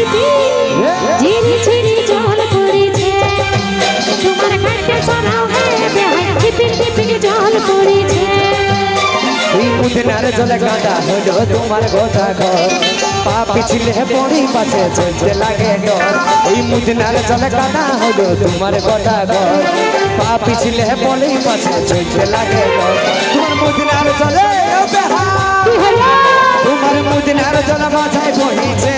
মাটিতে ঝিরি ঝিরি জল পড়েছে তোমার কাছে সরাও হ্যাঁ টিপির টিপির জল পড়েছে এই পুদিনার জলে গাঁদা হলো তোমার গোটা ঘর। পা পিছলে পড়ি পাশে চলতে লাগে ডর এই মুদিনার জলে গাঁদা হলো তোমার তোমার মুদিনার জল মাথায় বহিছে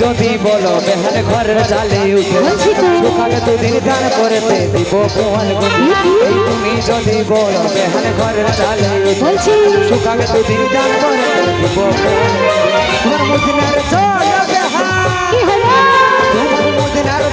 যদি বল বেহান ঘরের চালে উঠে সকালে দুদিন ধান করে দিব কোন তুমি যদি বল বেহান ঘরের চালে উঠে সকালে দুদিন ধান করে দিব কোন মুদিনার চল বেহান মুদিনার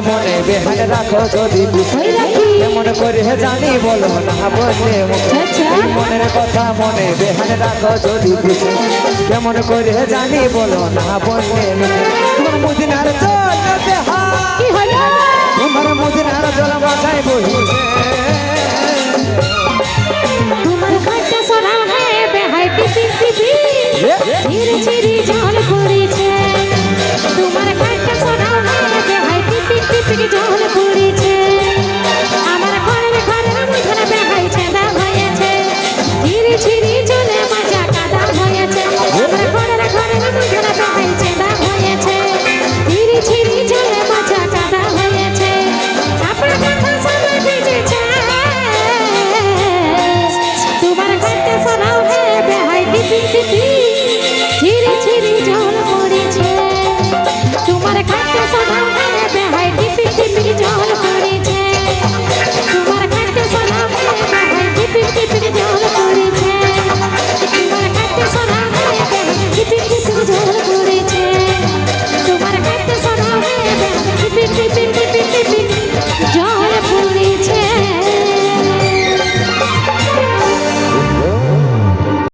মনে বেহান রাখো যদি এমন করে জানি বলো না বলে আচ্ছা। মনের কথা মনে বেহান রাখো যদি কেমন করে জানি বলো না বলে মদিনার জল তোমার মদিনার জল মাথায় বলছে তোমার খাটা সরা হ্যাঁ বেহাই পিপি পিপি চিরি চিরি ছিঁড়ে ছিঁড়ে যাও।